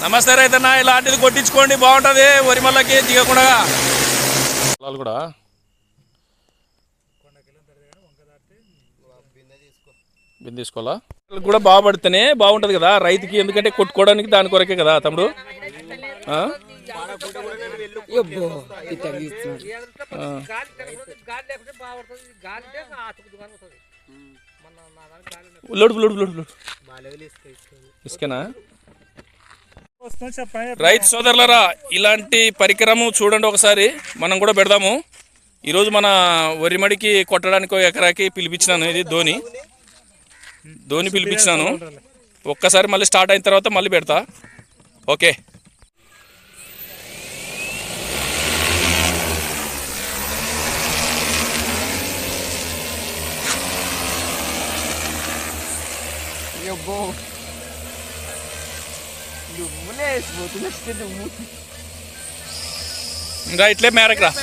నమస్తే రైతన్న ఇలాంటిది కొట్టించుకోండి బాగుంటుంది. వరి మల్లకి దిగకుండా కూడా? బిందె తీసుకోవాలా? కూడా బాగా పడితేనే బాగుంటుంది కదా రైతుకి ఎందుకంటే కొట్టుకోవడానికి దాని కొరకే కదా తమ్ముడు? ఆ? ఆ. లోడు లోడు లోడు లోడు ఇసుకేనా? రైతు సోదరులరా ఇలాంటి పరికరము చూడండి ఒకసారి. మనం కూడా పెడదాము. ఈరోజు మన వరిమడికి కొట్టడానికి ఒక ఎకరాకి పిలిపించినాను. ఇది ధోని. ధోని పిలిపించినాను. ఒక్కసారి మళ్ళీ స్టార్ట్ అయిన తర్వాత మళ్ళీ పెడతా. Okay. duduk menes butuh sedung Right left merek lah.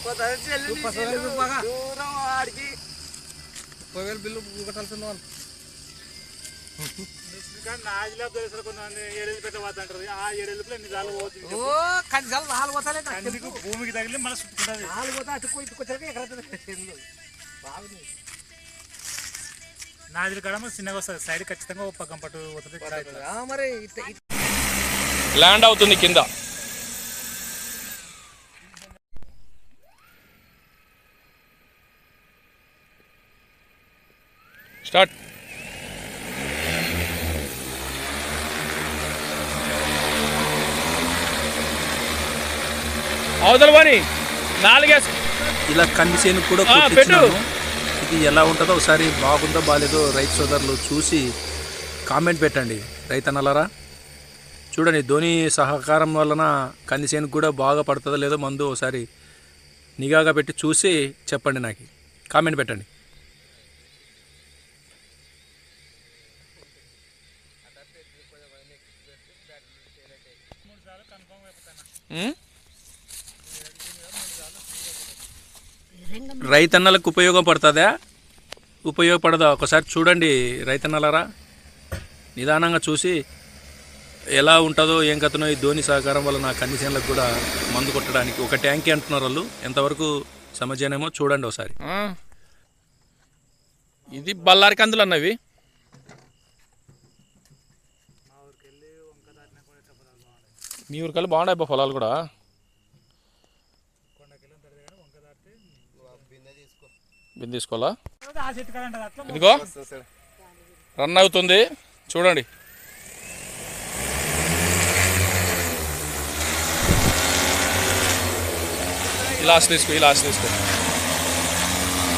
पता चल पसंद रुपा का दूर आड़ की कोयल बिल्लू कटल से नॉन ఓ కంచాలు నాలుగు పోతాలే భూమికి తగిలి మళ్ళీ చుట్టుకుంటుంది నాలుగు పోతా ఇటుకొచ్చాక ఎక్కడ చిన్నగా వస్తుంది. సైడ్ ఖచ్చితంగా ఒక పక్కన పట్టు పోతుంది ల్యాండ్ అవుతుంది కింద. స్టార్ట్. అవతల పని నాలుగేసి. ఇలా కంది చేను కూడా కొట్టించినాము. ఇది ఎలా ఉంటుందో ఒకసారి బాగుందో బాగాలేదో రైతు సోదరులు చూసి కామెంట్ పెట్టండి. రైతన్నలరా చూడండి ధోని సహకారం వలన కంది చేనుకు కూడా బాగా పడుతుందో లేదో మందు ఒకసారి నిఘాగా పెట్టి చూసి చెప్పండి నాకు. కామెంట్ పెట్టండి. ఉం? రైతన్నలకు ఉపయోగపడుతుందా ఉపయోగపడదా? ఒకసారి చూడండి రైతన్నలరా. నిదానంగా చూసి ఎలా ఉంటుందో ఏం కథనో ఈ ధోని సహకారం వల్ల నా కండిషన్లకు కూడా మందు కొట్టడానికి. ఒక ట్యాంకీ అంటున్నారు వాళ్ళు. ఎంతవరకు సమజనేమో చూడండి ఒకసారి. ఇది బల్లారి కందులు అన్నవి. మీ ఊరికల్లా బాగున్నాయి పొలాలు కూడా. బిందె తీసుకోవాలా? ఆ చెట్టు కాడ ఉంటుంది అట్లా ఇదిగో. రన్ అవుతుంది. చూడండి. లాస్ట్ తీసుకో లాస్ట్ తీసుకో.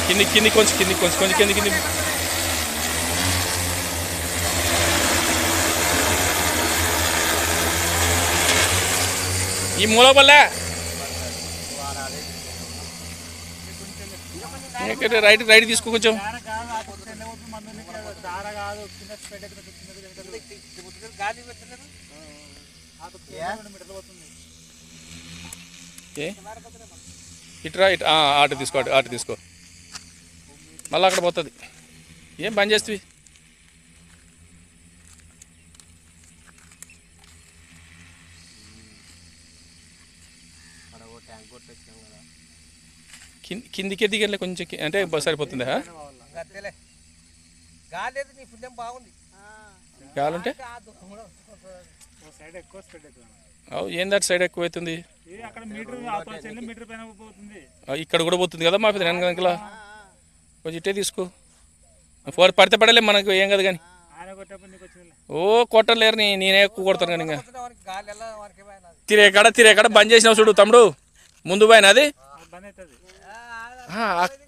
కింది కింది కొంచెం కింది కొంచెం కొంచెం కింది కింది. ఈ మూల పల్లె ఇక్కడ రైట్ రైట్ తీసుకో కొంచెం దార కాదు ఆ కొత్త ఎండ కొట్టు మందు నీకు దార కాదు కింద స్ప్రెడ్ అయితే చిన్నది వెనకాల గాలి పెట్టలేదు ఆ కొత్త ఎండ రెండు మీటర్లు పోతుంది ఏ? ఇట్రా ఇట్ ఆ, ఆట తీసుకో అటు ఆట తీసుకో. మళ్ళీ అక్కడ పోతుంది. ఏం పని చేస్తుంది కింది. కిందికి దిగలే కొంచెం అంటే బ- సరిపోతుందా? అంతేలే గాలి లేదు నీ పుణ్యం బాగుంది? కావాలంటే ఆ దుఃఖం కూడా ఓ సైడ్ ఎక్కువ అవుతుంది ఇక్కడ కూడా పోతుంది కదా మా పెద్ద వెనకలా కొంచెం ఇట్టే తీసుకో. ఫోర్ పడితే పడలే మనకు ఏం కదా కానీ. ఓ కొట్టలేరు నీ నేనే ఎక్కువ కొడతాను కానీ ఇంకా. వానికి గాలి ఎలా వానికి ఏమైనా తిరే కాడ తిరే కాడ బంద్ చేసినావు చూడు తమ్ముడు. ముందు పోయిన అది?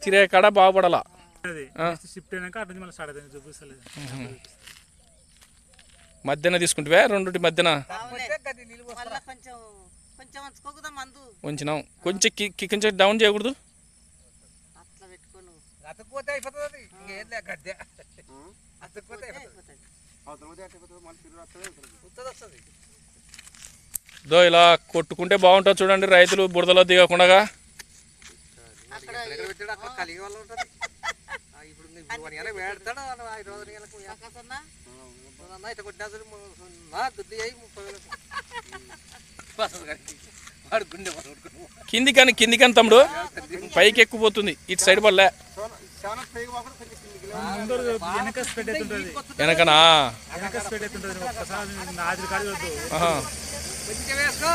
తిరే కాడ బాగుపడాలా? అది షిఫ్ట్ అయినాక అటు నుంచి మళ్ళీ స్టార్ట్ అవుతుంది చూపిస్తలేదు. మధ్యన తీసుకుంటే రెండుటి మధ్యన ఉంచినాం. కొంచెం కొంచెం డౌన్ చేయకూడదు? దో ఇలా కొట్టుకుంటే బాగుంటుంది చూడండి రైతులు బురదలో దిగకుండా ఎక్కడ పెట్టాడు అక్కడ కలిగి వాళ్ళు ఉంటుంది. ఇప్పుడు వేడతాడు ఐదు రోజులు నా అయ్యి ముప్పై వేలకు వాడు గుండె కింది కానీ కింది కానీ తమ్ముడు పైకి ఎక్కుపోతుంది ఇటు సైడ్ అవుతుంటుంది వెనకనా? వేసుకో